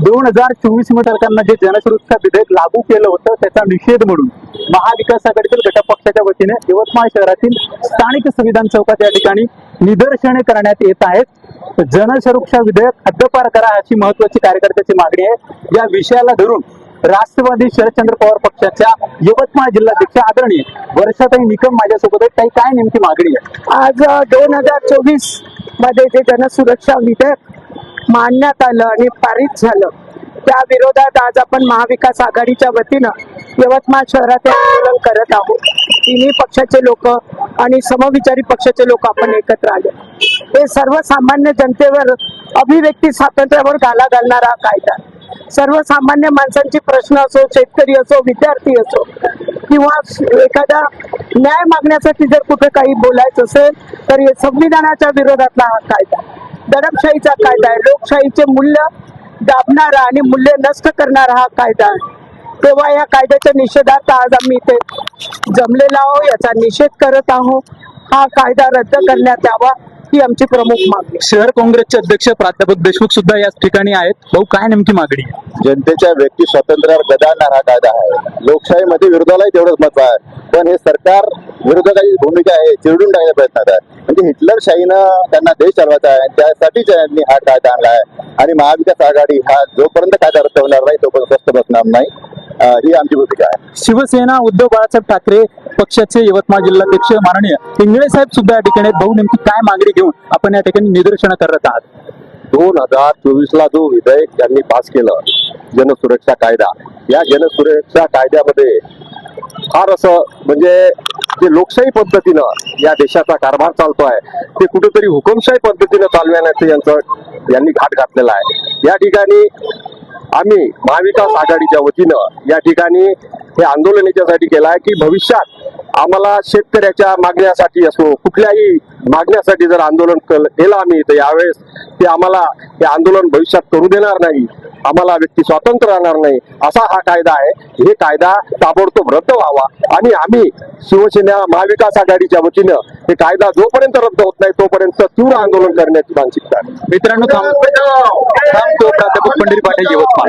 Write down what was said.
दोन हजार चोवीसमध्ये सरकारनं जे जनसुरक्षा विधेयक लागू केलं होतं त्याचा निषेध म्हणून. महाविकास आघाडीतील घटक पक्षाच्या वतीने यवतमाळ शहरातील स्थानिक संविधान चौकात या ठिकाणी निदर्शने करण्यात येत आहेत. जनसुरक्षा विधेयक हद्दपार करा अशी महत्वाची कार्यकर्त्याची मागणी आहे. या विषयाला धरून राष्ट्रवादी शरदचंद्र पवार पक्षाच्या यवतमाळ जिल्हाध्यक्ष आदरणीय वर्षाताई निकम माझ्यासोबत आहेत. काही काय नेमकी मागणी आहे? आज दोन हजार चोवीसमध्ये जे जनसुरक्षा विधेयक मांडण्यात आलं आणि पारित झालं. त्या विरोधात आज आपण महाविकास आघाडीच्या वतीनं यवतमाळ शहरात आंदोलन करत आहोत. तिन्ही पक्षाचे लोक आणि समविचारी पक्षाचे लोक आपण एकत्र आले. हे सर्वसामान्य जनतेवर अभिव्यक्ती स्वातंत्र्यावर घाला घालणारा हा कायदा. सर्वसामान्य माणसांची प्रश्न असो शेतकरी असो विद्यार्थी असो किंवा एखादा न्याय मागण्यासाठी जर कुठे काही बोलायचं असेल तर हे संविधानाच्या विरोधातला हा कायदा. दडपशाहीचा कायदा आहे. लोकशाहीचे मूल्य दाबणारा आणि मूल्य नष्ट करणारा हा कायदा आहे. तेव्हा या कायद्याच्या निषेधार्थ आज आम्ही इथे जमलेलो आहोत याचा निषेध करत आहोत. हा कायदा रद्द करण्यात यावा ही आमची प्रमुख मागणी आहे. शहर काँग्रेसचे अध्यक्ष प्राध्यापक देशमुख सुद्धा याच ठिकाणी आहेत. भाऊ काय नेमकी मागणी आहे? जनतेच्या व्यक्ती स्वातंत्र्यावर गदाणार हा कायदा आहे. लोकशाहीमध्ये विरोधालाही तेवढंच महत्त्व आहे. पण हे सरकार विरोधकाची भूमिका आहे चिरडून टाकण्याचा प्रयत्न आहे. म्हणजे हिटलरशाहीनं त्यांना देश चालवायचा आहे आणि त्यासाठी त्यांनी हा कायदा आणला आहे आणि महाविकास आघाडी हा जोपर्यंत कायदा रद्द होणार नाही तोपर्यंत स्वस्त बसणार नाही. ही आमची भूमिका आहे. शिवसेना उद्धव बाळासाहेब ठाकरे पक्षाचे यवतमाळ जिल्हाध्यक्ष माननीय इंगळे साहेब सुद्धा या ठिकाणी. भाऊ नेमकी काय मागणी घेऊन आपण या ठिकाणी निदर्शनं करत आहात? दोन हजार चोवीस ला जो विधेयक त्यांनी पास केलं जनसुरक्षा कायदा. या जनसुरक्षा कायद्यामध्ये फार असं म्हणजे जे लोकशाही पद्धतीनं या देशाचा कारभार चालतो आहे ते कुठेतरी हुकुमशाही पद्धतीनं चालवण्याचं यांचं यांनी घाट घातलेला आहे. या ठिकाणी आम्ही महाविकास आघाडीच्या वतीनं या ठिकाणी हे आंदोलन याच्यासाठी केलं आहे की भविष्यात आम्हाला शेतकऱ्याच्या मागण्यासाठी असो कुठल्याही मागण्यासाठी जर आंदोलन केलं केलं आम्ही तर यावेळेस ते आम्हाला हे आंदोलन भविष्यात करू देणार नाही. आम्हाला व्यक्ती स्वातंत्र्य राहणार नाही असा हा कायदा आहे. हे कायदा ताबडतोब रद्द व्हावा. आणि आम्ही शिवसेना महाविकास आघाडीच्या वतीनं हे कायदा जोपर्यंत रद्द होत नाही तोपर्यंत तीव्र आंदोलन करण्याची मानसिकता मित्रांनो थांबतो. प्राध्यापक पंढरी पाटील यवतमाळ.